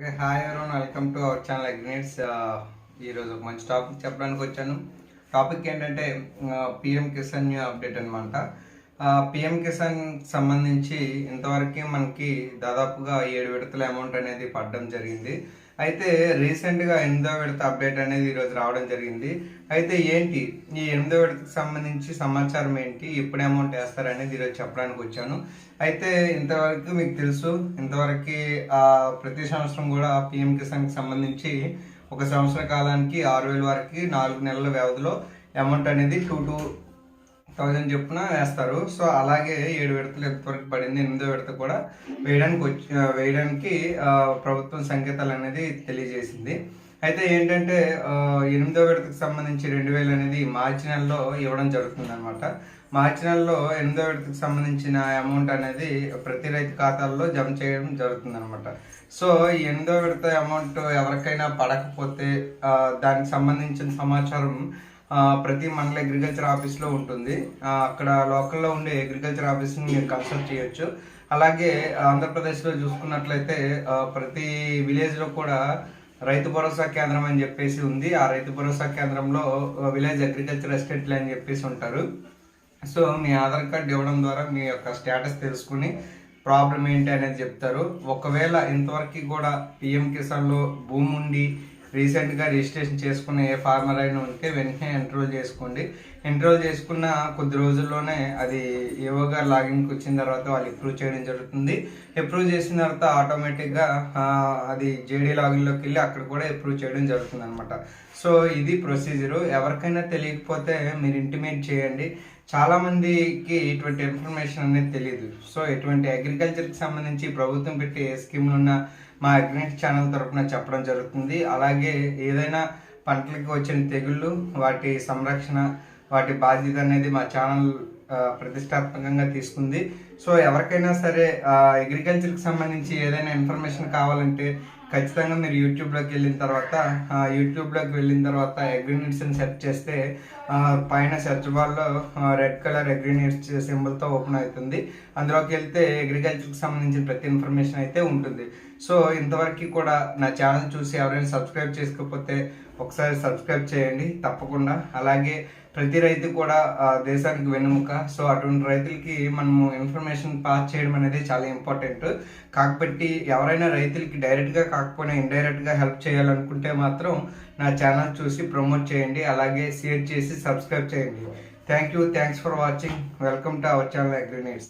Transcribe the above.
Okay hi everyone welcome to our channel అగ్నేట్స్ ఈరోజు ఒక మంచి టాపిక్ చెప్పడానికి వచ్చాను. టాపిక్ ఏంటంటే పిఎం కిసాన్ న్యూ అప్డేట్ అనమాట పిఎం కిసాన్ సంబంధించి ఇంతవరకు మనకి దాదాపుగా ఏడు విడతల అమౌంట్ అనేది పడడం జరిగింది. అయితే రీసెంట్గా ఎనిమిదో విడత అప్డేట్ అనేది ఈరోజు రావడం జరిగింది. అయితే ఏంటి? ఈ ఎనిమిదో విడతకు సంబంధించి సమాచారం ఏంటి? ఎప్పుడు అమౌంట్ వేస్తారనేది ఈరోజు చెప్పడానికి వచ్చాను. అయితే ఇంతవరకు మీకు తెలుసు ఇంతవరకు ప్రతి సంవత్సరం కూడా పిఎం కిసాన్కి సంబంధించి ఒక సంవత్సర కాలానికి ఆరు వేల వరకు నాలుగు నెలల వ్యవధిలో అమౌంట్ అనేది టూ టూ థౌజండ్ చొప్పున వేస్తారు. సో అలాగే ఏడు విడతలు ఎంతవరకు పడింది ఎనిమిదో విడత కూడా వేయడానికి వచ్చి వేయడానికి ప్రభుత్వం సంకేతాలు అనేది తెలియజేసింది. అయితే ఏంటంటే ఎనిమిదో విడతకు సంబంధించి రెండు వేలు అనేది మార్చి నెలలో ఇవ్వడం జరుగుతుంది అనమాట మార్చి నెలలో ఎనిమిదో విడతకు సంబంధించిన అమౌంట్ అనేది ప్రతి రైతు ఖాతాల్లో జమ చేయడం జరుగుతుంది అనమాట సో ఈ ఎనిమిదో విడత అమౌంట్ ఎవరికైనా పడకపోతే దానికి సంబంధించిన సమాచారం ప్రతి మండల అగ్రికల్చర్ ఆఫీస్లో ఉంటుంది. అక్కడ లోకల్లో ఉండే అగ్రికల్చర్ ఆఫీస్ని మీరు కన్సల్ట్ చేయొచ్చు. అలాగే ఆంధ్రప్రదేశ్లో చూసుకున్నట్లయితే ప్రతి విలేజ్లో కూడా రైతు భరోసా కేంద్రం అని చెప్పేసి ఉంది. ఆ రైతు భరోసా కేంద్రంలో విలేజ్ అగ్రికల్చర్ ఎస్టేట్లు అని చెప్పేసి ఉంటారు. సో మీ ఆధార్ కార్డ్ ఇవ్వడం ద్వారా మీ యొక్క స్టేటస్ తెలుసుకుని ప్రాబ్లం ఏంటి అనేది చెప్తారు. ఒకవేళ ఇంతవరకు కూడా పిఎం కిసాన్లో భూమి ఉండి రీసెంట్గా రిజిస్ట్రేషన్ చేసుకున్న ఏ ఫార్మర్ అయినా ఉంటే వెంటనే ఎన్రోల్ చేసుకోండి. ఎన్రోల్ చేసుకున్న కొద్ది రోజుల్లోనే అది ఏవోగా లాగిన్కి వచ్చిన తర్వాత వాళ్ళు అప్రూవ్ చేయడం జరుగుతుంది. అప్రూవ్ చేసిన తర్వాత ఆటోమేటిక్గా అది జేడీ లాగిన్లోకి వెళ్ళి అక్కడ కూడా అప్రూవ్ చేయడం జరుగుతుంది అనమాట సో ఇది ప్రొసీజరు ఎవరికైనా తెలియకపోతే మీరు ఇంటిమేట్ చేయండి. చాలామందికి ఇటువంటి ఇన్ఫర్మేషన్ అనేది తెలియదు సో ఇటువంటి అగ్రికల్చర్కి సంబంధించి ప్రభుత్వం పెట్టి ఏ స్కీమ్లు ఉన్నా మా అగ్నిక్ ఛానల్ తరపున చెప్పడం జరుగుతుంది. అలాగే ఏదైనా పంటలకు వచ్చిన తెగుళ్ళు వాటి సంరక్షణ వాటి బాధ్యత అనేది మా ఛానల్ ప్రతిష్టాత్మకంగా తీసుకుంది. సో ఎవరికైనా సరే అగ్రికల్చర్కి సంబంధించి ఏదైనా ఇన్ఫర్మేషన్ కావాలంటే ఖచ్చితంగా మీరు యూట్యూబ్లోకి వెళ్ళిన తర్వాత యూట్యూబ్లోకి వెళ్ళిన తర్వాత అగ్రినీడ్స్ అని సెర్చ్ చేస్తే పైన సెర్చ్ బార్లో రెడ్ కలర్ అగ్రినీడ్స్ సింబల్తో ఓపెన్ అవుతుంది. అందులోకి వెళ్తే అగ్రికల్చర్కి సంబంధించిన ప్రతి ఇన్ఫర్మేషన్ అయితే ఉంటుంది. సో ఇంతవరకు కూడా నా ఛానల్ చూసి ఎవరైనా సబ్స్క్రైబ్ చేసుకోకపోతే ఒకసారి సబ్స్క్రైబ్ చేయండి. తప్పకుండా. అలాగే ప్రతి రైతు కూడా ఆ, దేశానికి వెన్నుముక. సో అటువంటి రైతులకి మనము ఇన్ఫర్మేషన్ పాస్ చేయడం అనేది చాలా ఇంపార్టెంట్. కాబట్టి ఎవరైనా రైతులకి డైరెక్ట్గా కాకపోయినా ఇండైరెక్ట్గా హెల్ప్ చేయాలనుకుంటే మాత్రం నా ఛానల్ చూసి ప్రమోట్ చేయండి. అలాగే షేర్ చేసి సబ్స్క్రైబ్ చేయండి. Thank you. Thanks for watching. Welcome to our channel అగ్రినేట్స్.